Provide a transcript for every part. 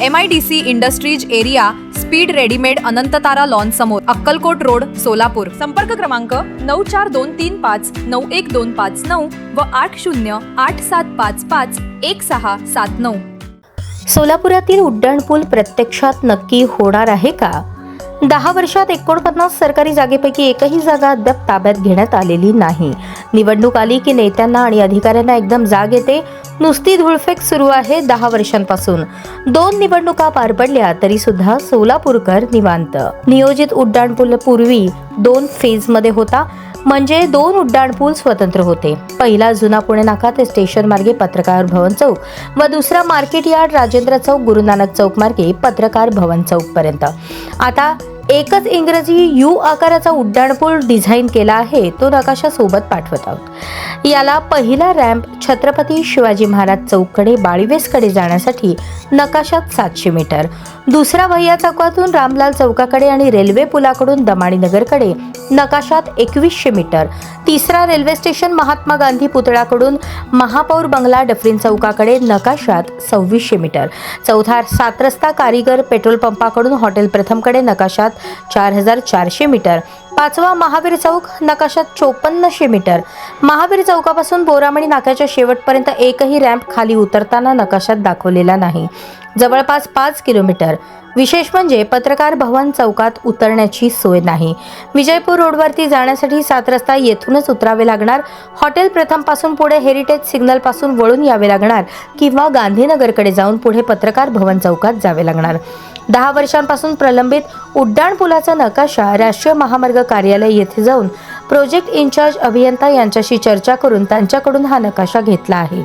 M I D C industries area speed readymade Anantatara lawn समोर Akkalkot road Solapur. संपर्क क्रमांक नऊ चार दोन तीन पाच नऊ एक दोन पाच नऊ व आठ शून्य आठ सात पाच पाच एक सहा सात नऊ. सोलापुरातील उड्डाणपूल प्रत्यक्षात नक्की होणार आहे का? दहा वर्षात एकोणपन्नास सरकारी जागेपैकी एकही जागा अद्याप ताब्यात घेण्यात आलेली नाही. निवडणूक आली की नेत्यांना आणि अधिकाऱ्यांना एकदम जाग येते नुसती धुळफेक सुरू आहे दहा वर्षांपासून. दोन निवडणुका पार पडल्या तरी सुद्धा सोलापूरकर निवांत. नियोजित उड्डाणपूल पूर्वी दोन फेजमध्ये होता म्हणजे दोन उड्डाणपूल स्वतंत्र होते. पहिला जुना पुणे नाका ते स्टेशन मार्गे पत्रकार भवन चौक व दुसरा मार्केट यार्ड राजेंद्र चौक गुरुनानक चौक मार्गे पत्रकार भवन चौक पर्यंत आता एकच इंग्रजी यू आकाराचा उड्डाणपूल डिझाईन केला आहे तो नकाशासोबत पाठवत आहोत. याला पहिला रॅम्प छत्रपती शिवाजी महाराज चौककडे बाळीवेसकडे जाण्यासाठी नकाशात सातशे मीटर. दुसरा भैया चौकातून रामलाल चौकाकडे आणि रेल्वे पुलाकडून दमाणीनगरकडे नकाशात एकवीसशे मीटर. तिसरा रेल्वे स्टेशन महात्मा गांधी पुतळाकडून महापौर बंगला डफरीन चौकाकडे नकाशात सव्वीसशे मीटर. चौथा सात रस्ता कारीगर पेट्रोल पंपाकडून हॉटेल प्रथमकडे नकाशात चार हजार चारशे मीटर. पाचवा महावीर चौक नकाशात चोपन्नशे मीटर. महावीर चौकापासून बोरामणी नाक्याच्या शेवटपर्यंत एकही रॅम्प खाली उतरताना नकाशात दाखवलेला नाही. जवळपास पाच किलोमीटर. विशेष म्हणजे पत्रकार भवन चौकात उतरण्याची सोय नाही. विजयपूर रोडवरती जाण्यासाठी सात रस्ता येथूनच उतरावे लागणार. हॉटेल प्रथमपासून पुढे हेरिटेज सिग्नलपासून वळून यावे लागणार किंवा गांधीनगरकडे जाऊन पुढे पत्रकार भवन चौकात जावे लागणार. दहा वर्षांपासून प्रलंबित उड्डाण पुलाचा नकाशा राष्ट्रीय महामार्ग कार्यालय येथे जाऊन प्रोजेक्ट इन्चार्ज अभियंता यांच्याशी चर्चा करून त्यांच्याकडून हा नकाशा घेतला आहे.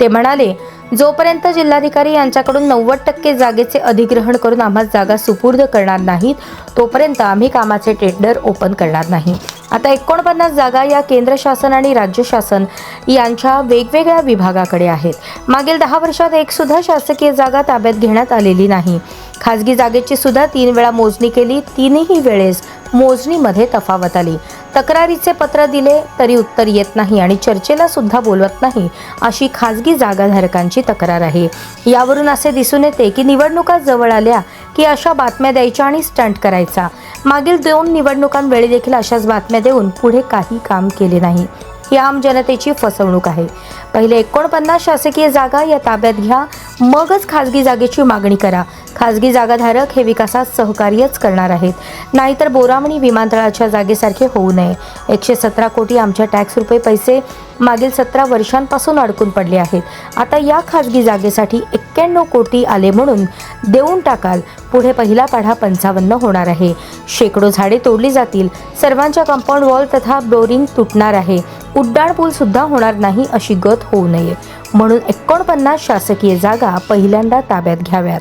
ते म्हणाले जोपर्यंत जिल्हाधिकारी यांच्याकडून नव्वद टक्के जागेचे अधिग्रहण करून आम्हाला जागा सुपूर्द करणार नाहीत तोपर्यंत आम्ही कामाचे टेंडर ओपन करणार नाही. आता एकोणपन्नास जागा या केंद्र शासन आणि राज्य शासन यांच्या वेगवेगळ्या विभागाकडे आहेत. मागील दहा वर्षात एकसुद्धा शासकीय जागा ताब्यात घेण्यात आलेली नाही. खाजगी जागेची सुद्धा तीन वेळा मोजणी केली. तीनही वेळेस मोजणीमध्ये तफावत आली. तक्रारीचे पत्र दिले तरी उत्तर येत नाही आणि चर्चेला सुद्धा बोलवत नाही अशी खाजगी जागाधारकांची तक्रार आहे. यावरून असे दिसून येते की निवडणुका जवळ आल्या की अशा बातम्या द्यायच्या आणि स्टंट करायचा. मागील दोन निवडणुकांवेळी देखील अशाच बातम्या देऊन पुढे काही काम केले नाही. ही आम जनतेची फसवणूक आहे. पहिले एकोणपन्नास शासकीय जागा या ताब्यात घ्या. मगच खाजगी जागेची मागणी करा. खाजगी जागाधारक हे विकासात सहकार्यच करणार आहेत. नाहीतर बोरामणी विमानतळाच्या जागेसारखे होऊ नये. एकशे सतरा कोटी आमच्या टॅक्स रुपये पैसे मागील सतरा वर्षांपासून अडकून पडले आहेत. आता या खाजगी जागेसाठी एक्क्याण्णव कोटी आले म्हणून देऊन टाकाल. पुढे पहिला पाढा पंचावन्न होणार आहे. शेकडो झाडे तोडली जातील. सर्वांच्या कंपाऊंड वॉल तथा बोरिंग तुटणार आहे. उड्डाण पूल सुद्धा होणार नाही अशी गत होऊ नये. म्हणून एकोणपन्नास शासकीय जागा पहिल्यांदा ताब्यात घ्याव्यात.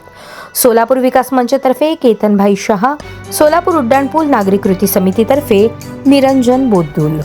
सोलापूर विकास मंचतर्फे केतनभाई शहा सोलापूर उड्डाणपूल नागरिक कृती समितीतर्फे निरंजन बोद्दुल.